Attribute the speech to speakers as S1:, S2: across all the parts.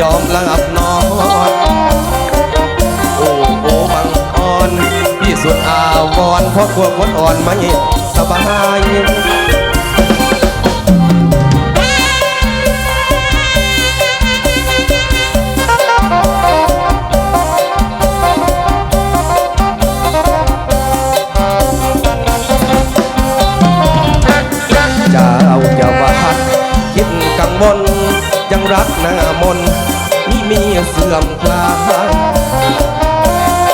S1: ยอมหลับนอน โอ้โอ้บังอ่อน พี่สุดอาวรณ์เพราะกลัวคนอ่อนไม่สบายเจ้าอย่าว่าคิดกังวล รักหน้ามนนี่มีเสื่อมคลาย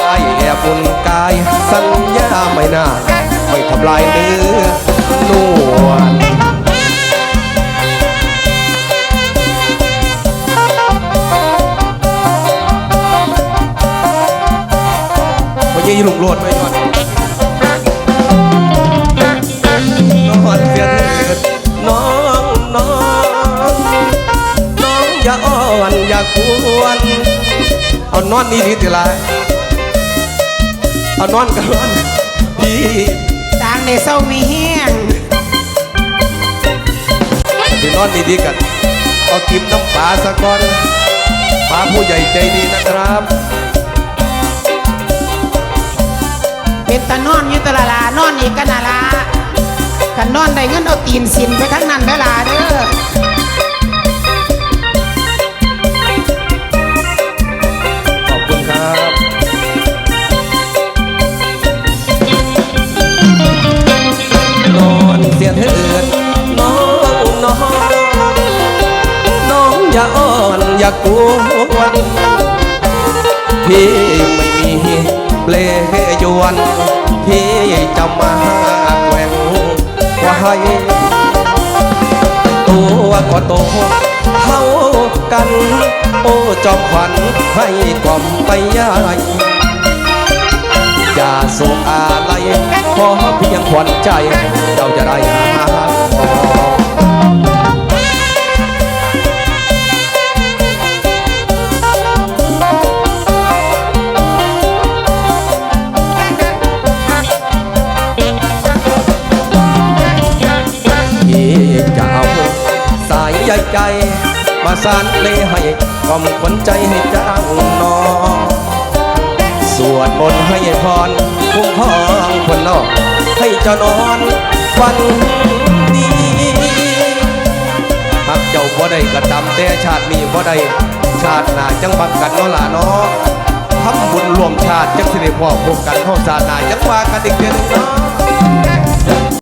S1: ไอ้แอบบุญกายสัญญาไม่น่า ไม่ทำลายเนื้อนวลวันนี้ลุงโลดไม่ อนอย่ากวนเอานอนนี่ดีทีละเอานอนกันนอนพี่
S2: จางในเศร้ามีแห้ง
S1: พี่นอนดีๆกัน เอากิบน้ำปลาสะก่อนปลาผู้ใหญ่ใจดีนะครับ
S2: เป็นตะนอนอยู่ตะละลานอนอีกกันนาละขันนอนได้เงินเอาตีนสินไปทั้งนั้นเด้อล่ะเด้อ
S1: อย่าอ่อนอย่ากวนพี่ไม่มีเปลยวนพี่จะมาแกว่งไว้ตัวก็โตเท่ากัน โอ้จอมขวัญให้กล่อมไปย่ายอย่าส่งอะไรขอเพียงขวัญใจ เราจะได้หา ใยใจ มาสานเลให้กล่อมขวัญใจให้เจ้านอสวดมนต์ให้พรคุ้มครองคนนอก ให้เจ้านอนฝันดีหากเจ้าบ่ได้กระทำแต่ชาตินี้บ่ได้ชาติหน้าจังบังกันเนาะล่ะเนาะทำบุญรวมชาติจังสิได้พ่อพบกันเฮาชาติหน้าจังว่ากันอีกเดือนงเนาะ